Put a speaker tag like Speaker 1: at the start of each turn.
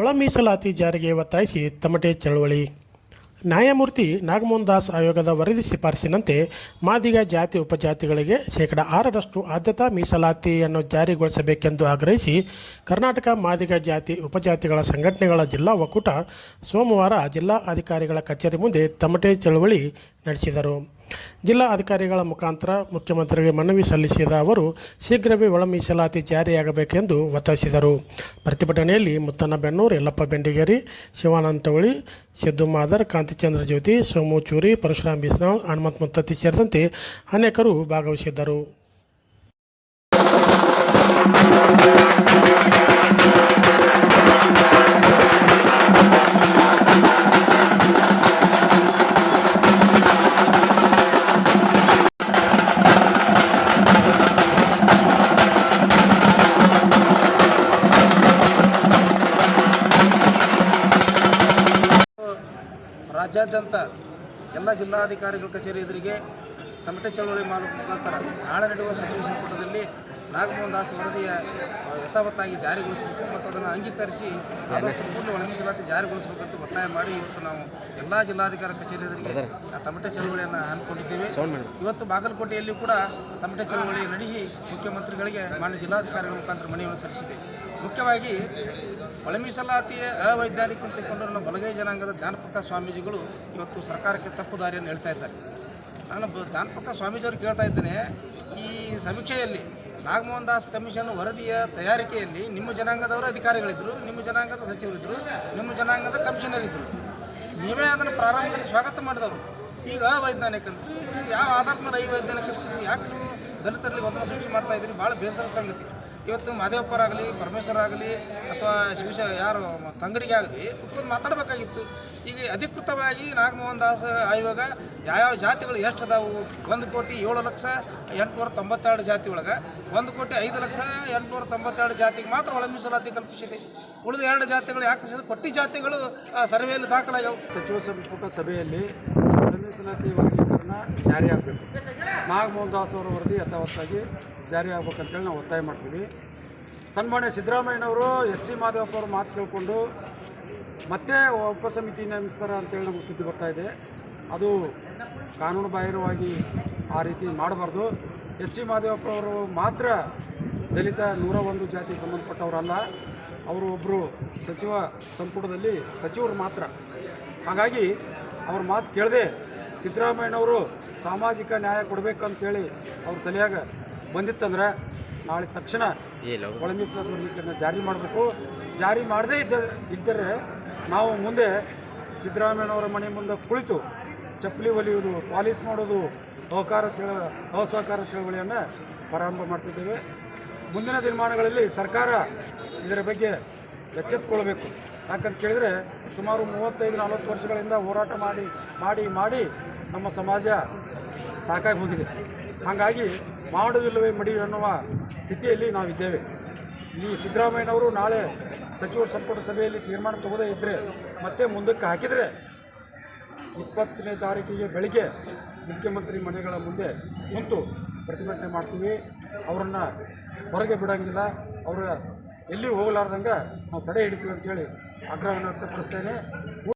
Speaker 1: ಒಳ ಮೀಸಲಾತಿ ಜಾರಿಗೆ ಒತ್ತಾಯಿಸಿ ತಮಟೆ ಚಳವಳಿ. ನ್ಯಾಯಮೂರ್ತಿ ನಾಗಮೋಹನ್ ದಾಸ್ ಆಯೋಗದ ವರದಿ ಶಿಫಾರಸಿನಂತೆ ಮಾದಿಗ ಜಾತಿ ಉಪಜಾತಿಗಳಿಗೆ ಶೇಕಡ ಆರರಷ್ಟು ಆದ್ಯತಾ ಮೀಸಲಾತಿಯನ್ನು ಜಾರಿಗೊಳಿಸಬೇಕೆಂದು ಆಗ್ರಹಿಸಿ ಕರ್ನಾಟಕ ಮಾದಿಗ ಜಾತಿ ಉಪಜಾತಿಗಳ ಸಂಘಟನೆಗಳ ಜಿಲ್ಲಾ ಒಕ್ಕೂಟ ಸೋಮವಾರ ಜಿಲ್ಲಾ ಅಧಿಕಾರಿಗಳ ಕಚೇರಿ ಮುಂದೆ ತಮಟೆ ಚಳವಳಿ ನಡೆಸಿದರು. ಜಿಲ್ಲಾ ಅಧಿಕಾರಿಗಳ ಮುಖಾಂತರ ಮುಖ್ಯಮಂತ್ರಿಗೆ ಮನವಿ ಸಲ್ಲಿಸಿದ ಅವರು, ಶೀಘ್ರವೇ ಒಳ ಮೀಸಲಾತಿ ಜಾರಿಯಾಗಬೇಕೆಂದು ಒತ್ತಾಯಿಸಿದರು. ಪ್ರತಿಭಟನೆಯಲ್ಲಿ ಮುತ್ತನ ಬೆನ್ನೂರು ಯಲ್ಲಪ್ಪ ಬೆಂಡಿಗೇರಿ ಶಿವಾನಂದ ಟವಳಿ ಸಿದ್ದು ಮಾದರ್ ಕಾಂತಿಚಂದ್ರ ಜ್ಯೋತಿ, ಸೋಮು ಚೂರಿ, ಪರಶುರಾಮ್ ಬಿಸ್ನಾಳ್, ಹನುಮಂತ್ ಮುತ್ತತ್ತಿ ಸೇರಿದಂತೆ ಅನೇಕರು ಭಾಗವಹಿಸಿದ್ದರು.
Speaker 2: ರಾಜ್ಯಾದ್ಯಂತ ಎಲ್ಲ ಜಿಲ್ಲಾಧಿಕಾರಿಗಳ ಕಚೇರಿ ಎದುರಿಗೆ ತಮಟೆ ಚಳವಳಿ ಮುಖಾಂತರ ನಾಳೆ ನಡೆಯುವ ಸಚಿವ ಸಂಪುಟದಲ್ಲಿ ನಾಗಮೋಹನ್ ದಾಸ್ ವರದಿಯ ಯಥಾವತ್ತಾಗಿ ಜಾರಿಗೊಳಿಸಬೇಕು ಮತ್ತು ಅದನ್ನು ಅಂಗೀಕರಿಸಿ ಆದಷ್ಟು ಸಂಪೂರ್ಣ ಒಳಮೀಸಲಾತಿ ಜಾರಿಗೊಳಿಸಬೇಕಂತ ಒತ್ತಾಯ ಮಾಡಿ ಇವತ್ತು ನಾವು ಎಲ್ಲ ಜಿಲ್ಲಾಧಿಕಾರಿ ಕಚೇರಿ ಎದುರಿಗೆ ಆ ತಮಟೆ ಚಳವಳಿಯನ್ನು ಹಮ್ಮಿಕೊಂಡಿದ್ದೇವೆ. ಇವತ್ತು ಬಾಗಲಕೋಟೆಯಲ್ಲಿ ಕೂಡ ತಮಟೆ ಚಳವಳಿ ನಡೆಸಿ ಮುಖ್ಯಮಂತ್ರಿಗಳಿಗೆ ಮಾನ್ಯ ಜಿಲ್ಲಾಧಿಕಾರಿಗಳ ಮುಖಾಂತರ ಮನವಿಯನ್ನು ಸಲ್ಲಿಸಿದೆ. ಮುಖ್ಯವಾಗಿ ಒಳಮೀಸಲಾತಿಯ ಅವೈಜ್ಞಾನಿಕ ಅಂತ ನಮ್ಮ ಬಲಗೈ ಜನಾಂಗದ ಜ್ಞಾನಪ್ರಕಾಶ ಸ್ವಾಮೀಜಿಗಳು ಇವತ್ತು ಸರ್ಕಾರಕ್ಕೆ ತಪ್ಪು ದಾರಿಯನ್ನು ಹೇಳ್ತಾ ಇದ್ದಾರೆ. ನಾನು ಜ್ಞಾನಪ್ರಕಾಶ ಸ್ವಾಮೀಜಿಯವರು ಕೇಳ್ತಾ ಇದ್ದೇನೆ ಈ ಸಮೀಕ್ಷೆಯಲ್ಲಿ ನಾಗಮೋಹನ್ ದಾಸ್ ಕಮಿಷನ್ ವರದಿಯ ತಯಾರಿಕೆಯಲ್ಲಿ ನಿಮ್ಮ ಜನಾಂಗದವರು ಅಧಿಕಾರಿಗಳಿದ್ದರು ನಿಮ್ಮ ಜನಾಂಗದ ಸಚಿವರಿದ್ದರು ನಿಮ್ಮ ಜನಾಂಗದ ಕಮಿಷನರ್ ಇದ್ದರು ನೀವೇ ಅದನ್ನು ಪ್ರಾರಂಭದಲ್ಲಿ ಸ್ವಾಗತ ಮಾಡಿದವರು. ಈಗ ಅವೈಜ್ಞಾನಿಕ ಯಾವ ಆಧಾರದ ಮೇಲೆ ಅವೈಜ್ಞಾನಿಕ ಅಂತ ಯಾಕೆ ನೀವು ದಲಿತರಲ್ಲಿ ಗೊಂದಲ ಸೃಷ್ಟಿ ಮಾಡ್ತಾ ಇದ್ದೀರಿ, ಭಾಳ ಬೇಸರದ ಸಂಗತಿ. ಇವತ್ತು ಮಾದೇವಪ್ಪರಾಗಲಿ ಪರಮೇಶ್ವರ ಆಗಲಿ, ಅಥವಾ ಶಿವಶ ಯಾರು, ತಂಗಡಿಗೆ ಆಗಲಿ ಕುತ್ಕೊಂಡು ಮಾತಾಡಬೇಕಾಗಿತ್ತು. ಈಗ ಅಧಿಕೃತವಾಗಿ ನಾಗಮೋಹನ್ ದಾಸ್ ಆಯೋಗ ಯಾವ್ಯಾವ ಜಾತಿಗಳು ಎಷ್ಟು ಅದಾವು? ಒಂದು ಕೋಟಿ ಏಳು ಲಕ್ಷ ಎಂಟುನೂರ ತೊಂಬತ್ತೆರಡು ಜಾತಿ ಒಳಗೆ, ಒಂದು ಕೋಟಿ ಐದು ಲಕ್ಷ ಎಂಟುನೂರ ತೊಂಬತ್ತೆರಡು ಜಾತಿಗೆ ಮಾತ್ರ ಒಳ ಮೀಸಲಾತಿ ಕಲ್ಪಿಸಿದೆ. ಉಳಿದ ಎರಡು ಜಾತಿಗಳು ಯಾಕೆ ಕೊಟ್ಟಿ ಜಾತಿಗಳು ಸರ್ವೆಯಲ್ಲಿ ದಾಖಲಾಗ್ಯಾವ.
Speaker 3: ಸಚಿವ ಸಂಪುಟ ಸಭೆಯಲ್ಲಿ ಮೀಸಲಾತಿ ವರ್ಗೀಕರಣ ಜಾರಿಯಾಗಬೇಕು ನಾಗಮೋಹನ್ ದಾಸ್ ಅವರ ವರದಿ ಯಥಾವತ್ತಾಗಿ ಜಾರಿ ಆಗ್ಬೇಕಂತೇಳಿ ನಾವು ಒತ್ತಾಯ ಮಾಡ್ತೀವಿ. ಸನ್ಮಾನ್ಯ ಸಿದ್ದರಾಮಯ್ಯನವರು ಎಸ್ ಸಿ ಮಾದೇವಪ್ಪ ಅವ್ರ ಮಾತು ಕೇಳಿಕೊಂಡು ಮತ್ತೆ ಉಪಸಮಿತಿ ನೇಮಿಸ್ತಾರೆ ಅಂತೇಳಿ ನಮಗೆ ಸುದ್ದಿ ಬರ್ತಾ ಇದೆ. ಅದು ಕಾನೂನು ಬಾಹಿರವಾಗಿ ಆ ರೀತಿ ಮಾಡಬಾರ್ದು. ಎಸ್ ಸಿ ಮಾದೇವಪ್ಪ ಅವರು ಮಾತ್ರ ದಲಿತ ನೂರ ಒಂದು ಜಾತಿ ಸಂಬಂಧಪಟ್ಟವರಲ್ಲ, ಅವರು ಒಬ್ಬರು ಸಚಿವ ಸಂಪುಟದಲ್ಲಿ ಸಚಿವರು ಮಾತ್ರ. ಹಾಗಾಗಿ ಅವ್ರ ಮಾತು ಕೇಳದೆ ಸಿದ್ದರಾಮಯ್ಯನವರು ಸಾಮಾಜಿಕ ನ್ಯಾಯ ಕೊಡಬೇಕಂತೇಳಿ ಅವ್ರ ತಲೆಯಾಗ ಬಂದಿತ್ತಂದ್ರೆ ನಾಳೆ ತಕ್ಷಣ ಒಳ ಮೀಸಲಾತಿ ವರ್ಗೀಕರಣ ಜಾರಿ ಮಾಡಬೇಕು. ಜಾರಿ ಮಾಡದೇ ಇದ್ದ ಇದ್ದರೆ ನಾವು ಮುಂದೆ ಸಿದ್ದರಾಮಯ್ಯನವರ ಮನೆ ಮುಂದೆ ಕುಳಿತು ಚಪ್ಪಲಿ ಒಲಿಯುವುದು ಪಾಲಿಸ್ ಮಾಡೋದು ಅಹಕಾರ ಚಳ ಅಸಹಕಾರ ಚಳವಳಿಯನ್ನು ಪ್ರಾರಂಭ ಮಾಡ್ತಿದ್ದೇವೆ. ಮುಂದಿನ ದಿನಮಾನಗಳಲ್ಲಿ ಸರ್ಕಾರ ಇದರ ಬಗ್ಗೆ ಎಚ್ಚೆತ್ತುಕೊಳ್ಬೇಕು ಯಾಕಂತ ಕೇಳಿದರೆ ಸುಮಾರು ಮೂವತ್ತೈದು ನಲವತ್ತು ವರ್ಷಗಳಿಂದ ಹೋರಾಟ ಮಾಡಿ ಮಾಡಿ ಮಾಡಿ ನಮ್ಮ ಸಮಾಜ ಸಾಕಾಗಿ ಹೋಗಿದೆ. ಹಾಗಾಗಿ ಮಾಡುವುದಿಲ್ಲವೇ ಮಡಿ ಅನ್ನುವ ಸ್ಥಿತಿಯಲ್ಲಿ ನಾವಿದ್ದೇವೆ. ಈ ಸಿದ್ದರಾಮಯ್ಯನವರು ನಾಳೆ ಸಚಿವ ಸಂಪುಟ ಸಭೆಯಲ್ಲಿ ತೀರ್ಮಾನ ತಗೋದೇ ಇದ್ದರೆ ಮತ್ತೆ ಮುಂದಕ್ಕೆ ಹಾಕಿದರೆ ಇಪ್ಪತ್ತನೇ ತಾರೀಕಿಗೆ ಬೆಳಿಗ್ಗೆ ಮುಖ್ಯಮಂತ್ರಿ ಮನೆಗಳ ಮುಂದೆ ನಿಂತು ಪ್ರತಿಭಟನೆ ಮಾಡ್ತೀವಿ. ಅವರನ್ನು ಹೊರಗೆ ಬಿಡೋಂಗಿಲ್ಲ. ಅವರ ಎಲ್ಲಿ ಹೋಗಲಾರ್ದಂಗೆ ನಾವು ತಡೆ ಹಿಡಿತೀವಿ ಅಂತೇಳಿ ಆಗ್ರಹವನ್ನು ವ್ಯಕ್ತಪಡಿಸ್ತೇನೆ.